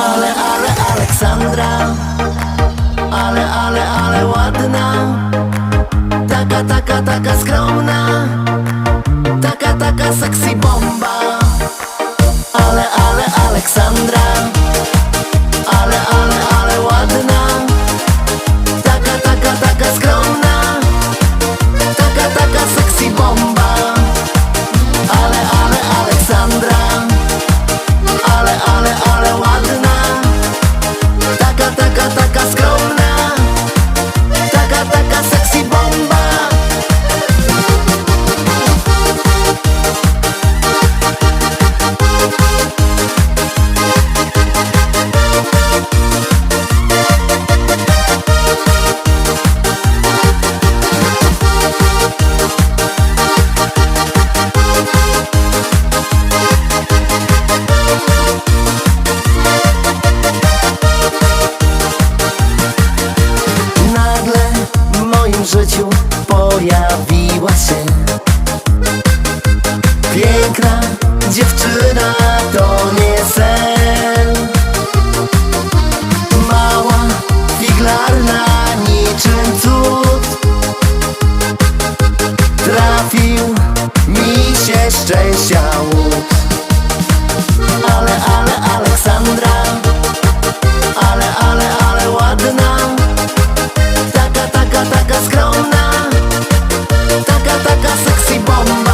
Ale, ale, Aleksandra. Ale, ale, ale ładna. Taka, taka, taka skromna. se bomba.